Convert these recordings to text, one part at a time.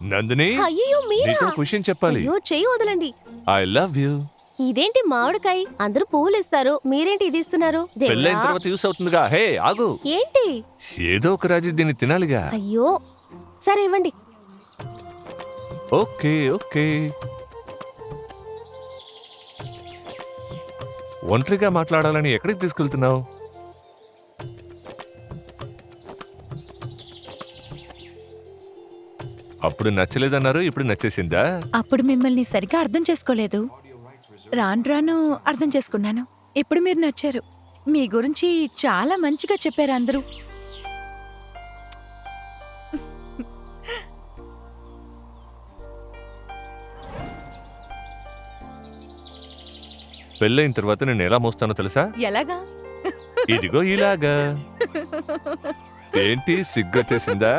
నందిని అయ్యో మీరా? నీతో క్వశ్చన్ చెప్పాలి. అయ్యో చెయ్యి వదలండి. ఐ లవ్ యూ ఇదేంటి మామిడికాయ? అందరూ పువ్వులు ఇస్తారు మీరేంటి ఇది ఇస్తున్నారు? దేవుడా. పెళ్ళైన తర్వాత యూస్ అవుతుందిగా. హే ఆగు. ఏంటి? ఏదో ఒక రాజు దీన్ని తినాలిగా. అయ్యో సరే ఇవ్వండి. Okay okay. ఒంటరిగా మాట్లాడాలని ఎక్కడికి తీసుకెళ్తున్నావు? అప్పుడు నచ్చలేదన్నారు ఇప్పుడు నచ్చేసిందా? అప్పుడు మిమ్మల్ని సరిగా అర్థం చేసుకోలేదు. రాను రాను అర్థం చేసుకున్నాను. ఇప్పుడు మీరు నచ్చారు. మీ గురించి చాలా మంచిగా చెప్పారు అందరూ. పెళ్ళైన తర్వాత నేను ఎలా మోస్తానో తెలుసా? ఎలాగా? ఇదిగో ఇలాగా. ఏంటి సిగ్గొచ్చేసిందా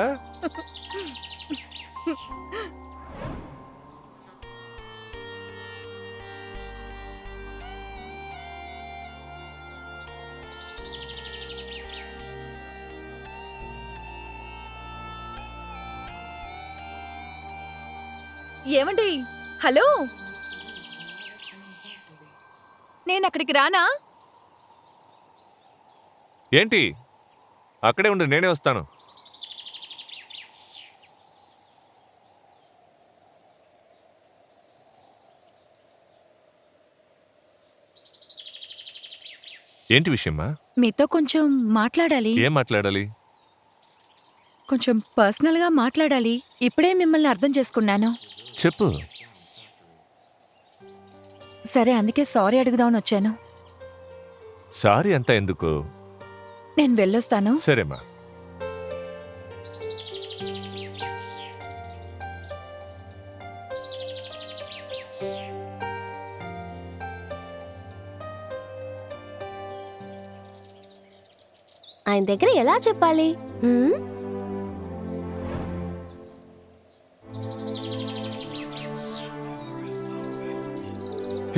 ఏమండి? హలో? నేను అక్కడికి రానా? ఏంటి? అక్కడే ఉండు నేనే వస్తాను. ఏంటి విషయమ్మా? మీతో కొంచెం మాట్లాడాలి. ఏం మాట్లాడాలి? కొంచెం పర్సనల్గా మాట్లాడాలి. ఇప్పుడే మిమ్మల్ని అర్థం చేసుకున్నాను. చెప్పు. సరే అందుకే సారీ అడుగుదామని వచ్చాను. సారీ అంతా ఎందుకు? నేను వెళ్ళొస్తాను. సరేమ్మా ఆయన దగ్గర ఎలా చెప్పాలి?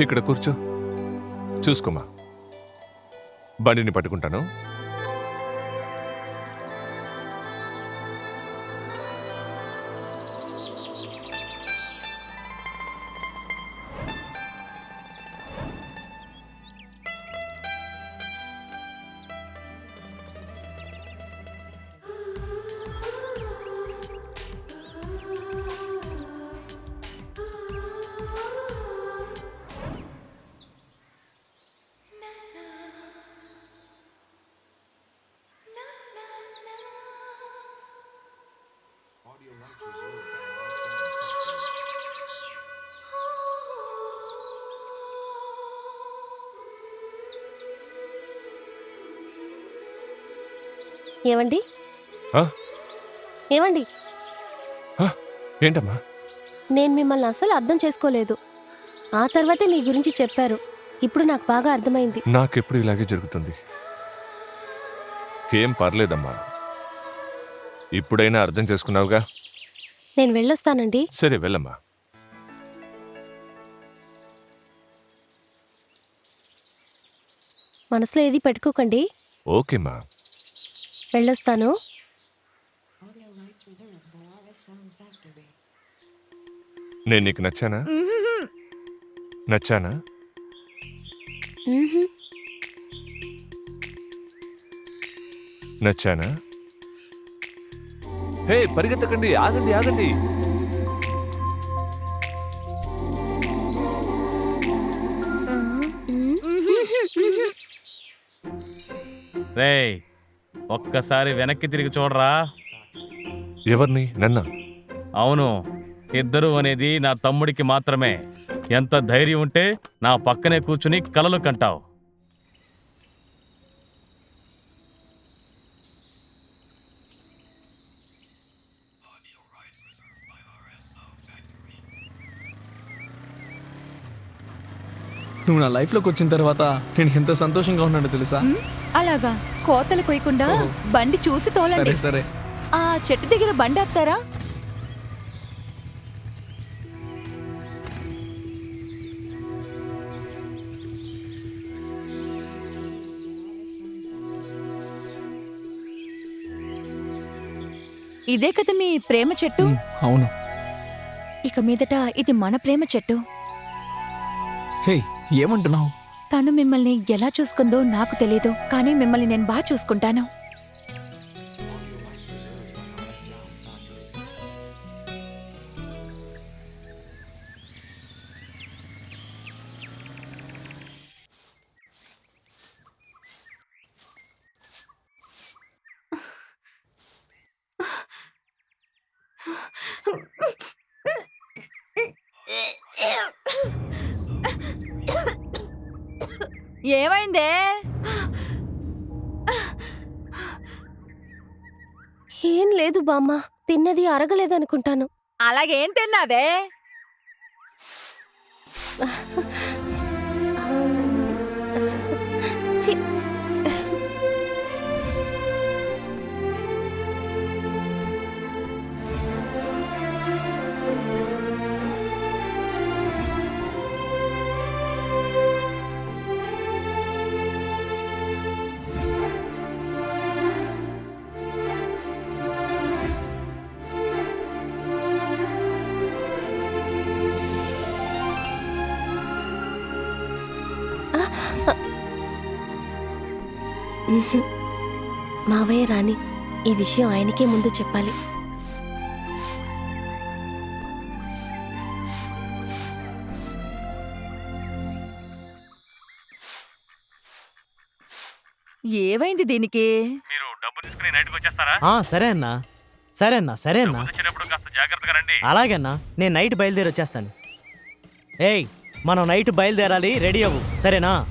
ఇక్కడ కూర్చో. చూసుకోమా బండిని పట్టుకుంటాను. ఏమండి? ఏమండి? ఏంటమ్మా? నేను మిమ్మల్ని అసలు అర్థం చేసుకోలేదు. ఆ తర్వాతే మీ గురించి చెప్పారు. ఇప్పుడు నాకు బాగా అర్థమైంది. నాకెప్పుడు ఇలాగే జరుగుతుంది? ఏం పర్లేదమ్మా. ఇప్పుడైనా అర్థం చేసుకున్నావుగా? నేను వెళ్ళొస్తానండి. సరే వెళ్ళమ్మా. మనసులో ఏది పెట్టుకోకండి. ఓకేమ్మా. వెళ్ళొస్తాను. నేను నీకు నచ్చానా? నచ్చానా. నచ్చానా? హే పరిగెత్తకండి ఆగండి ఆగండి. రేయ్ ఒక్కసారి వెనక్కి తిరిగి చూడరా. ఎవరిని? నన్న. అవును ఇద్దరు అనేది నా తమ్ముడికి మాత్రమే. ఎంత ధైర్యం ఉంటే నా పక్కనే కూర్చుని కలలు కంటావు. నువ్వు నా లైఫ్లోకి వచ్చిన తర్వాత నేను ఎంత సంతోషంగా ఉన్నానో తెలుసా? అలాగా. కోతలు కొయ్యకుండా బండి చూసి తోలండి. సరే సరే. ఆ చెట్టు దగ్గర బండి ఆపుతారా? ఇదే కదా మీ ప్రేమ చెట్టు? ఉమ్, అవును. ఇక మీదట ఇది మన ప్రేమ చెట్టు. హే ఏమంటున్నావు? తను మిమ్మల్ని ఎలా చూసుకుందో నాకు తెలియదు కానీ మిమ్మల్ని నేను బాగా చూసుకుంటాను. ఏమైందే? ఏం లేదు బామ్మ తిన్నది అరగలేదనుకుంటాను. అలాగేం తిన్నావే? మావయ్య రాని ఈ విషయం ఆయనకే ముందు చెప్పాలి. ఏమైంది దీనికి? మీరు డబ్బు తీసుకుని నైట్కి వచ్చేస్తారా? ఆ, సరే అన్నా. సరే అన్నా సరే అన్నా. వచ్చేటప్పుడు కాస్త జాగ్రత్తగా రండి. అలాగే అన్నా. నేను నైట్ బయలుదేరి వచ్చేస్తాను. ఏయ్ మనం నైట్ బయలుదేరాలి రెడీ అవ్వు. సరేనా?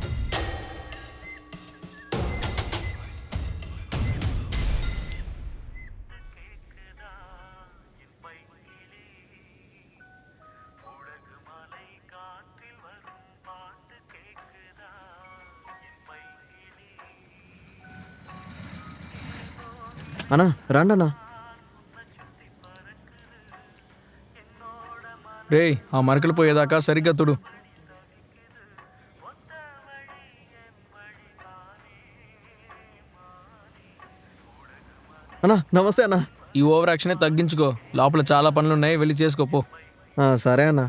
అన్నా రండన్నా. రే ఆ మరకలు పోయేదాకా సరిగ్గా తుడు. అన్నా నమస్తే అన్నా. ఈ ఓవర్ యాక్షనే తగ్గించుకో. లోపల చాలా పనులు ఉన్నాయి వెళ్ళి చేసుకోపో సరే అన్నా.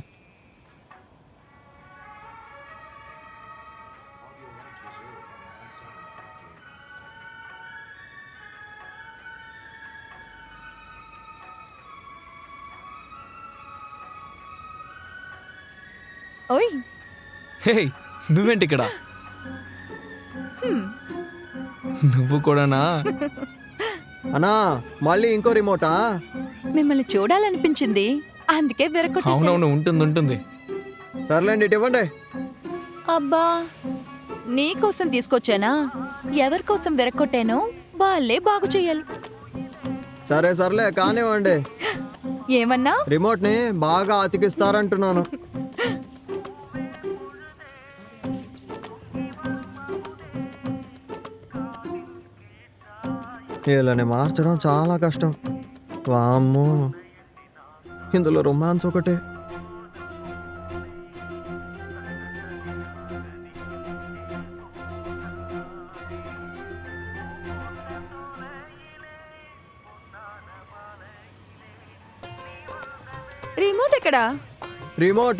హే నువ్వేంటి ఇక్కడ? నువ్వు కూడానా? అన్నా మళ్ళీ ఇంకో రిమోటా? మిమ్మల్ని చూడాలనిపించింది. అందుకే విరకొట్టేశాను అవునవును ఉంటుంది ఉంటుంది. సర్లేండి ఇటు ఇవ్వండి. అబ్బా నీకోసం తీసుకొచ్చానా? ఎవరి కోసం విరక్కొట్టానో వాళ్ళే బాగు చెయ్యాలి సరే సర్లే కానివ్వండి. ఏమన్నా? రిమోట్ని బాగా అతికిస్తారంటున్నాను. వీళ్ళని మార్చడం చాలా కష్టం. వామ్మో. ఇందులో రొమాన్స్ ఒకటే. రిమోట్ ఎక్కడా? రిమోట్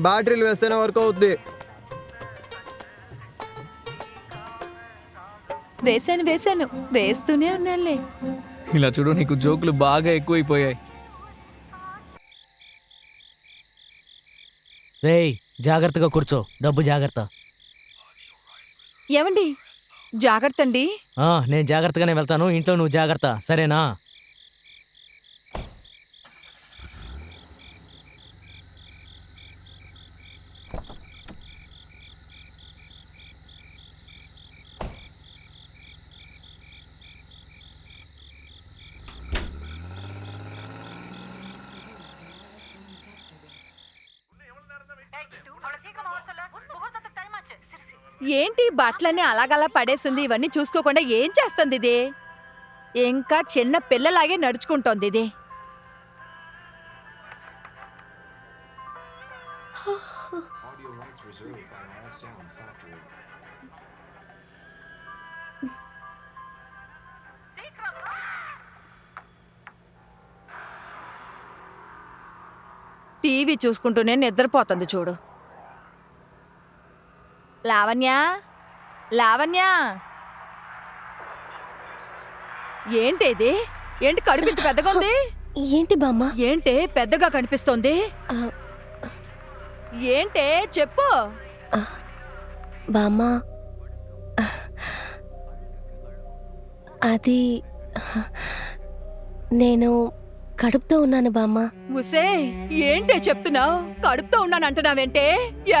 బ్యాటరీలు వేస్తేనే వర్క్ అవుద్ది. వేశాను వేశాను. వేస్తూనే ఉన్నానులే. ఇలా చూడు నీకు జోకులు బాగా ఎక్కువైపోయాయి. రేయ్ జాగ్రత్తగా కూర్చో. డబ్బు జాగ్రత్త. ఏమండి? జాగ్రత్త అండి ఆ, నేను జాగ్రత్తగానే వెళ్తాను. ఇంట్లో నువ్వు జాగ్రత్త. సరేనా? ఏంటి బట్టలన్నీ అలాగలా పడేసింది? ఇవన్నీ చూసుకోకుండా ఏం చేస్తుంది ఇది? ఇంకా చిన్న పిల్లలాగే నడుచుకుంటోంది ఇది. టీవీ చూసుకుంటూనే నిద్రపోతుంది చూడు. లావణ్య? లావణ్య? ఏంటి ఇది ఏంటి కడుపు ఇంత పెద్దగా ఉంది? ఏంటి బామ్మ? ఏంటే పెద్దగా కనిపిస్తోంది? ఏంటే? చెప్పు. బామ్మ. అది నేను కడుపుతో ఉన్నాను బామ్మ. ఉసే ఏంటే చెప్తున్నావు? కడుపుతో ఉన్నానంటున్నావేంటే?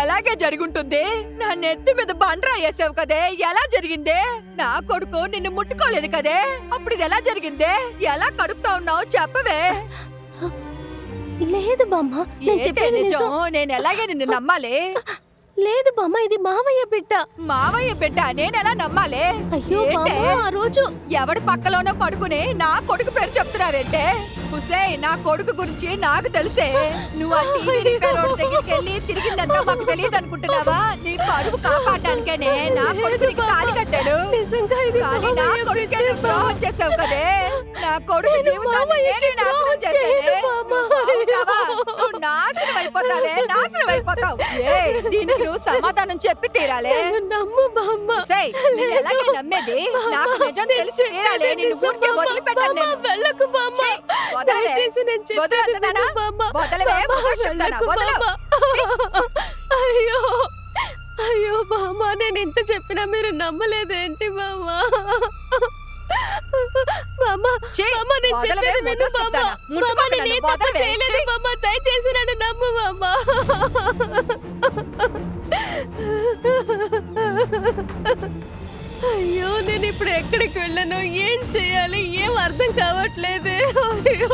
ఎలాగే జరుగుంటుంది? నా నెత్తి మీద బండ్రా వేసావు కదే? ఎలా జరిగిందే? నా కొడుకు నిన్ను ముట్టుకోలేదు కదే? అప్పుడు ఇది ఎలా జరిగిందే? ఎలా కడుపుతో ఉన్నావు చెప్పవే. లేదు బామ్మ నేను చెప్పేది నిజం? నేను ఎలాగే నిన్ను నమ్మాలి? లేదు బామ్మ ఇది మావయ్య బిడ్డ. మావయ్య బిడ్డ నేను ఎలా నమ్మాలి? అయ్యో ఆ రోజు ఎవడి పక్కలోనో పడుకుని నా కొడుకు పేరు చెప్తున్నావేంటే? హుసే నా కొడుకు గురించి నాకు తెలుసే. నువ్వు ఆ టీవీ రిపేర్ వాడి దగ్గరికి వెళ్ళి తిరిగిందంతా మాకు తెలియదు అనుకుంటున్నావా నీ పరువు కాపాడడానికేనే నా కొడుకు నీకు తాళి కట్టాడు. కానీ నా కొడుకే నువ్వు ద్రోహం చేసావు కదే. నా కొడుకు నేను జీవితాన్ని నేనే నాశనం చేశానే. నువ్వు నాశనం అయిపోతావే నాశనం అయిపోతావు. ఏయ్, దీనికి నువ్వు సమాధానం చెప్పి తీరాలే. నమ్ము బామ్మ. సై నేను ఎలాగే నమ్మేది? నాకు నిజం తెలిసి తీరాలి. నిన్ను ఊరికే వదిలిపెట్టాను నేను. వెళ్ళకు బామ్మ. దయచేసి నేను చెప్పేది వదలంటున్నానా? విను బామ్మ. వదలవే, బామ్మ, వదలు చెప్తానా? వెళ్ళకు వదలు. బామ్మ. అయ్యో అయ్యో బామ్మ నేను ఇంత చెప్పినా మీరు నమ్మలేదేంటి బామ్మ బామ్మ ఛీ, బామ్మ నేను వదలవే, చెప్పేది విను వదలు బామ్మ చెప్తానా? బామ్మ ముట్టుకోకు నేను ఏ నన్ను, తప్పు వదలవే, చేయలేదు ఛీ. బామ్మ దయచేసి నన్ను నమ్ము బామ్మ అయ్యో నేను ఇప్పుడు ఎక్కడికి వెళ్ళాను? ఏం చేయాలి? ఏం అర్థం కావట్లేదు? అయ్యో.